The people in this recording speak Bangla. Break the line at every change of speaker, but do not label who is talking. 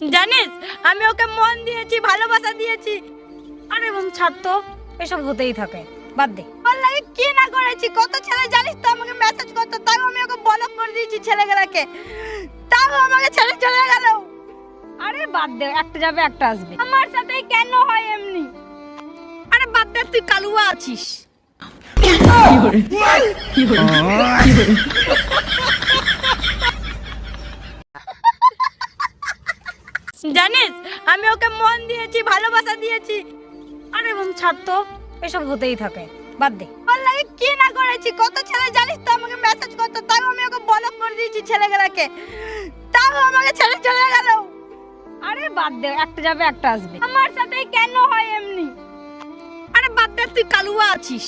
জানিস আমি ওকে মন দিয়েছি ভালোবাসা দিয়েছি।
আরে বোন ছাড় তো এসব হতেই থাকে। বাদ দে।
লাগে কি না করেছি? কত ছেলে জানিস তো আমাকে মেসেজ করতো তাও আমি ওকে ব্লক করে দিয়েছি ছেলেগুলোকে। তাও আমাকে ছেড়ে চলে গেল।
আরে বাদ দে একটা যাবে একটা আসবে।
আমার সাথে কেন হয় এমনি? আরে বাদ দে তুই কালুয়া আছিস। জানিস আমি ওকে মন দিয়েছি ভালোবাসা দিয়েছি।
আরে বোন ছাড় তো এসব হতেই থাকে। বাদ দে।
লাগে কি না করেছি? কত ছেলে জানিস তো আমাকে মেসেজ করতো তাও আমি ওকে ব্লক করে দিয়েছি ছেলেগুলোকে। তাও আমাকে ছেড়ে চলে গেল।
আরে বাদ দে একটা যাবে একটা আসবে।
আমার সাথে কেন হয় এমনি? আরে বাদ দে তুই কালুয়া আছিস।